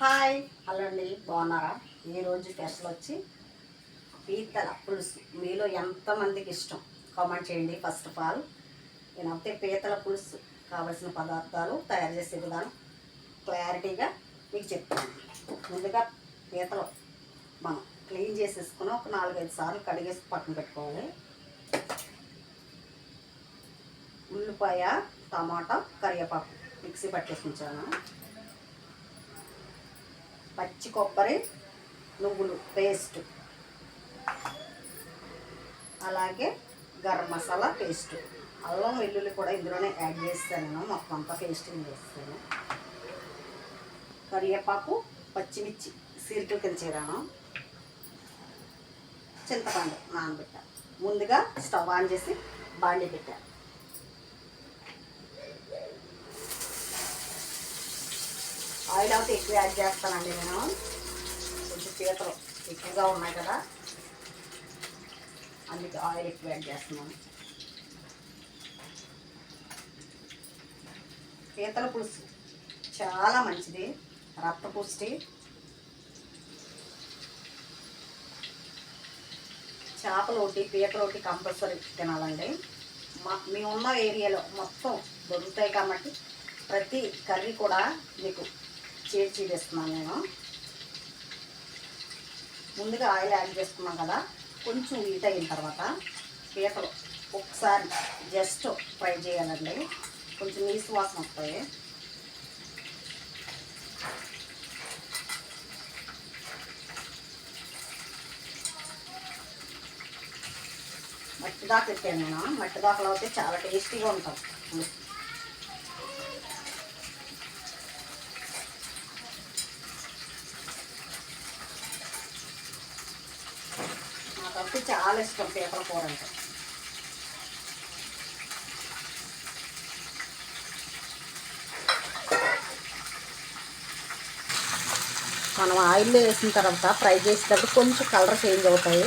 Hi. Hello అండి. బాగున్నారా? ఈరోజు స్పెషల్ వచ్చి పీతల పులుసు. మీలో ఎంతమందికి ఇష్టం? కామెంట్ చేయండి ఫస్ట్ ఆఫ్ ఆల్ నేనైతే పీతల పులుసు కావలసిన పదార్థాలు తయారు చేసే విధానం క్లారిటీగా మీకు చెప్తాను ముందుగా పీతలు మనం క్లీన్ చేసేసుకుని ఒక నాలుగైదు సార్లు కడిగేసి పక్కన పెట్టుకోవాలి. ఉల్లిపాయ టమాటా కరివేపాకు మిక్సీ పట్టేసి ఉంచాను. పచ్చి కొబ్బరి నువ్వులు పేస్ట్ అలాగే గరం మసాలా పేస్ట్ అల్లం వెల్లుల్లి కూడా ఇందులోనే యాడ్ చేస్తాను మొత్తం అంతా పేస్టింగ్ చేస్తాను. కరివేపాకు పచ్చిమిర్చి సీరికలు కింద చీరాను. చింతపండు నానబెట్టా ముందుగా స్టవ్ ఆన్ చేసి బాండి పెట్టాను. ఆయిల్ అయితే ఎక్కువ యాడ్ చేస్తానండి నేను. కొంచెం పీతలు ఎక్కువగా ఉన్నాయి కదా. అందుకే ఆయిల్ ఎక్కువ యాడ్ చేస్తున్నాను. పీతల పులుసు చాలా మంచిది. రక్త పుష్టి చేపలు ఒకటి పీతలు ఒకటి కంపల్సరీ తినాలండి. మా మేమున్న ఏరియాలో మొత్తం దొరుకుతాయి కాబట్టి ప్రతి కర్రీ కూడా మీకు చేర్చి వేస్తున్నాను నేను. ముందుగా ఆయిల్ యాడ్ చేసుకున్నాం కదా కొంచెం హీట్ అయిన తర్వాత పీతలు ఒకసారి జస్ట్ ఫ్రై చేయాలండి. కొంచెం నీసు వాసన వస్తాయి. మట్టి దాకా పెట్టాను నేను. మట్టి దాకలు అయితే చాలా టేస్టీగా ఉంటాం చాలా ఇష్టం పీతల కూర అంటే మనం ఆయిల్లో వేసిన తర్వాత ఫ్రై చేసేటప్పుడు కొంచెం కలర్ చేంజ్ అవుతాయి.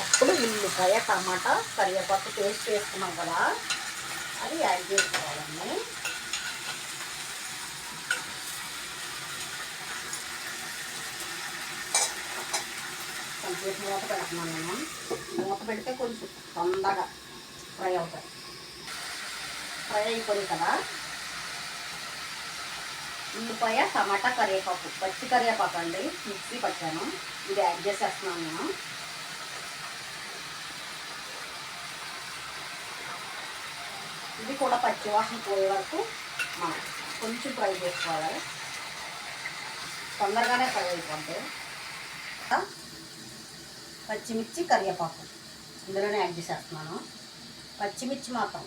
అప్పుడు ఉల్లిపాయ టమాటా కరివేపాకు పేస్ట్ వేసుకున్నాం కదా అది యాడ్ చేసుకోవాలండి. చేసి మూత పెడుతున్నాను నేను. మూత పెడితే కొంచెం తొందరగా ఫ్రై అవుతాయి. ఫ్రై అయిపోయింది కదా? ఉల్లిపాయ టమాటా కరివేపాకు. పచ్చి కరివేపాకు అండి. మిక్సీ పట్టాను. ఇది యాడ్ చేసేస్తున్నాను నేను. ఇది కూడా పచ్చి వాసన పోయే వరకు మనం కొంచెం ఫ్రై చేసుకోవాలి. తొందరగానే ఫ్రై అయిపోతుంది పచ్చిమిర్చి కరివేపాకు. ఇందులోనే యాడ్ చేసేస్తున్నాను. పచ్చిమిర్చి మాత్రం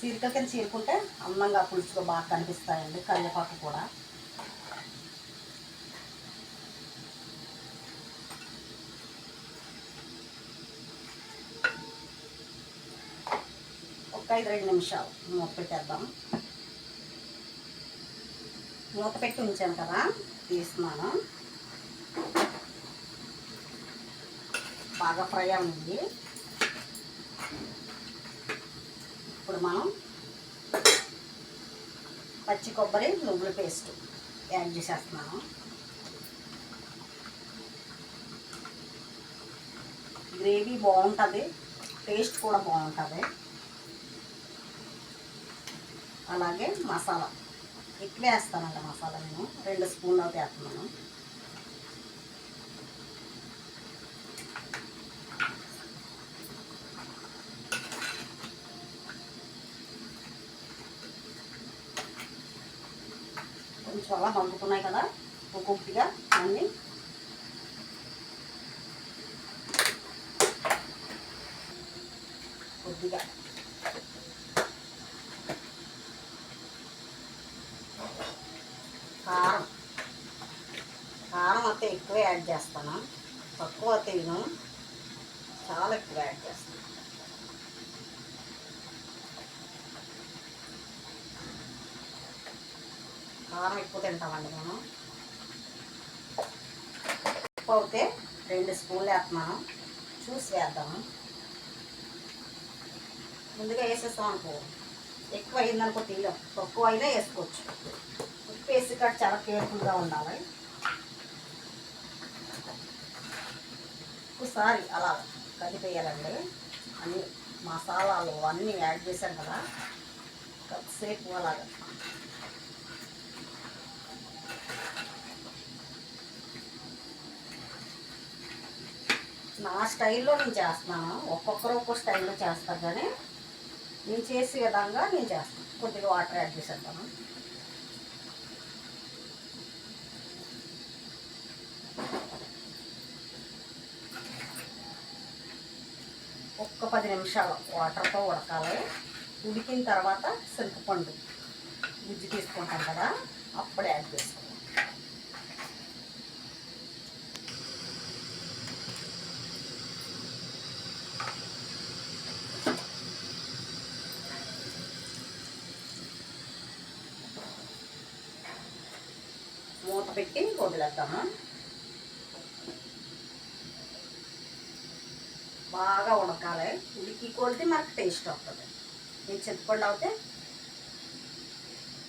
సీరిక కింద చీరుకుంటే అందంగా పులుసులో బాగా కనిపిస్తాయండి కరివేపాకు కూడా. ఒక ఐదు రెండు నిమిషాలు మూత పెట్టేద్దాం. మూత పెట్టి ఉంచాను కదా తీస్తున్నాను. బాగా ఫ్రై అయింది ఇప్పుడు మనం పచ్చి కొబ్బరి నువ్వుల పేస్ట్ యాడ్ చేసేస్తున్నాము గ్రేవీ బాగుంటుంది టేస్ట్ కూడా బాగుంటుంది. అలాగే మసాలా ఎక్కువ వేస్తానంట మసాలా నేను. రెండు స్పూన్లు అయితే వేస్తున్నాను. కొంచెం అలా పంపుతున్నాయి కదా ఒక్కొక్కటిగా అన్నీ. కొద్దిగా. కారం. కారం అయితే ఎక్కువ యాడ్ చేస్తాను. తక్కువ అయితే చాలా ఎక్కువ యాడ్ చేస్తాను. కారం ఎక్కువ తింటామండి మనం. ఉప్పు అయితే రెండు స్పూన్లు వేస్తున్నాను. చూసి వేద్దాము ముందుగా వేసేస్తాం అనుకో ఎక్కువ అయిందనుకో తీయం తక్కువ అయినా వేసుకోవచ్చు. ఉప్పు వేసి కాదు చాలా కేర్ఫుల్గా ఉండాలి. ఒక్కసారి అలా కలిపేయాలండి. అన్ని మసాలాలు అన్నీ యాడ్ చేశాం కదా. కొద్దిసేపు అలాగా నా స్టైల్లో నేను చేస్తున్నాను. ఒక్కొక్కరు ఒక్కొక్క స్టైల్లో చేస్తారు కానీ నేను చేసే విధంగా నేను చేస్తాను. కొద్దిగా వాటర్ యాడ్ చేసేద్దాము. ఒక్క పది నిమిషాలు వాటర్తో ఉడకాలి. ఉడికిన తర్వాత చింతపండు గుజ్జు తీసుకుంటాం కదా అప్పుడు యాడ్ చేస్తాం మూత పెట్టి వదిలేద్దాము బాగా ఉడకాలి. ఉడికి కొలితే మనకు టేస్ట్ వస్తుంది. నేను చింతపండు అవుతే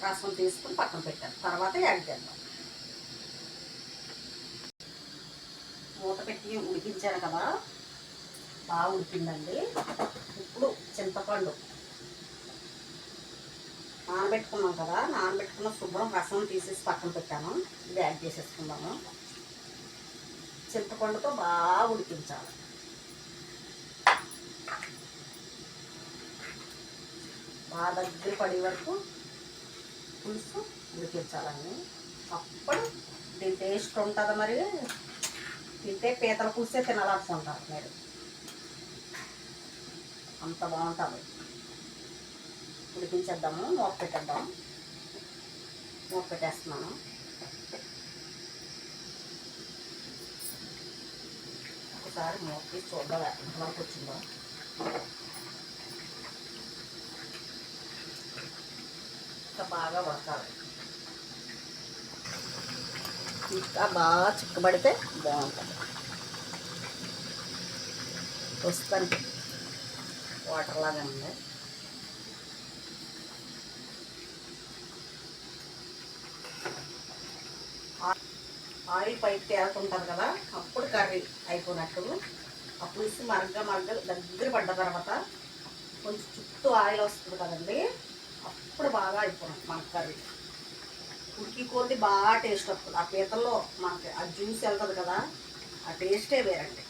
రసం తీసుకుని పక్కన పెట్టాను. తర్వాత యాడ్ చేద్దాం. మూత పెట్టి ఉడికించాను కదా? బాగా ఉడికిందండి. ఇప్పుడు చింతపండు. నానబెట్టుకున్నాం కదా నానబెట్టుకున్న శుభ్రం రసం తీసేసి పక్కన పెట్టాను. ఇది యాడ్ చేసేసుకుందాము. చింతపండుతో బాగా ఉడికించాలి. బాగా దగ్గర పడే వరకు పులుసు ఉడికించాలండి. అప్పుడు దీని టేస్ట్ ఉంటుంది మరి. తింటే పీతల పులుసే తినాలనుకుంటారు మీరు. అంత బాగుంటుంది. ఉడికించేద్దాము. మూత పెట్టేద్దాం మూత పెట్టేస్తున్నాను. ఒకసారి మూత తీసి చూద్దాం ఎంతవరకు వచ్చిందో? ఇంకా బాగా ఉడకాలి ఇంకా బాగా చిక్కబడితే బాగుంటుంది. వస్తుంది వాటర్ లాగా ఉంది. ఆయిల్ పైకి తేలుతుంటుంది కదా అప్పుడు కర్రీ అయిపోయినట్టు. అప్పుడు ఇసి మరగ మరగ దగ్గర పడ్డ తర్వాత కొంచెం చుట్టూ ఆయిల్ వస్తుంది కదండి అప్పుడు బాగా అయిపోయినట్టు మన కర్రీ. ఉడికి కొద్ది బాగా టేస్ట్ వస్తుంది. ఆ పీతల్లో మనకి ఆ జ్యూస్ వెళ్తుంది కదా ఆ టేస్టే వేరండి.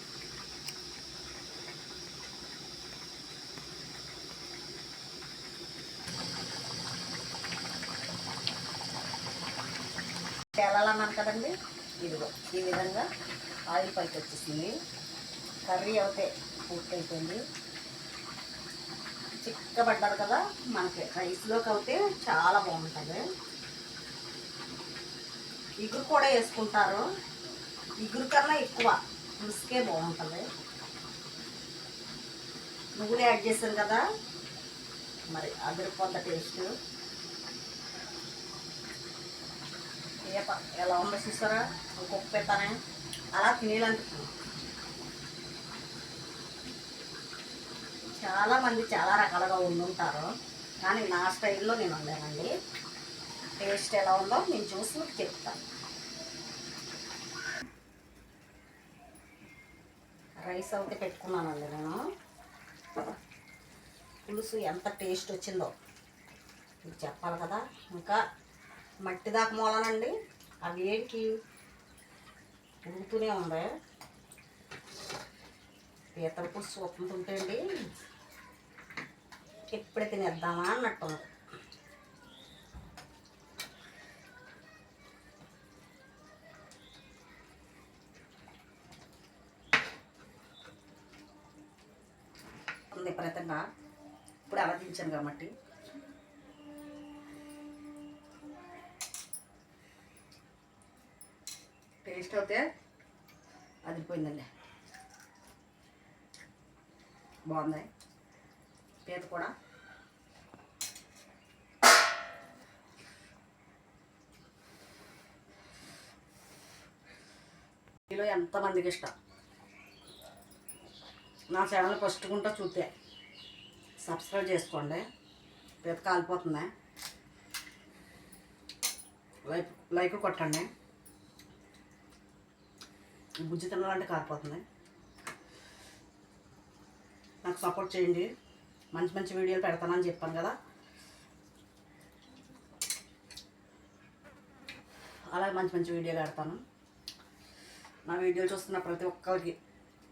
తేలాలన్నాను కదండి. ఇదిగో ఈ విధంగా ఆయిల్ పైకి వచ్చేసింది. కర్రీ అయితే పూర్తి చిక్కబడ్డారు కదా మనకి రైస్లోకి అయితే చాలా బాగుంటుంది. ఇగురు కూడా వేసుకుంటారు. ఇగురు కన్నా ఎక్కువ పులుసుకే బాగుంటుంది. నువ్వులు యాడ్ చేశాను కదా. మరి అదిరిపోద్ద టేస్ట్. ఏప ఎలా ఉందో చూసారా ఇంకొక పెట్టానే అలా తినేయాలనిపిస్తుంది చాలా మంది చాలా రకాలుగా వండుంటారు కానీ నా స్టైల్లో నేను వండానండి. టేస్ట్ ఎలా ఉందో నేను చూసి మీకు చెప్తాను రైస్ అయితే పెట్టుకున్నానండి నేను. పులుసు ఎంత టేస్ట్ వచ్చిందో. మీకు చెప్పాలి కదా. ఇంకా మట్టి దాకా మూలనండి. అవి ఏంటి? ఉడుకుతూనే ఉంది. పీతల పులుసు ఒప్పుతుంటే అండి ఎప్పుడే తినేద్దామా అన్నట్టు ఉంది ఉంది ప్రతంగా ఇప్పుడు అవధించాను కాబట్టి టేస్ట్ అయితే అదిరిపోయిందండి. బాగుంది. పీత కూడా. మీలో ఎంతమందికి ఇష్టం? నా ఛానల్ ఫస్ట్ గుంటా చూస్తే సబ్స్క్రైబ్ చేసుకోండి. పీత కాలిపోతుంది. లైక్ లైక్ కొట్టండి. బుజ్జి తినాలంటే కారిపోతుంది. నాకు సపోర్ట్ చేయండి. మంచి మంచి వీడియోలు పెడతానని చెప్పాను కదా. అలాగే మంచి మంచి వీడియోలు పెడతాను. నా వీడియోలు చూస్తున్న ప్రతి ఒక్కరికి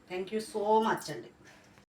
థ్యాంక్ యూ సో మచ్ అండి.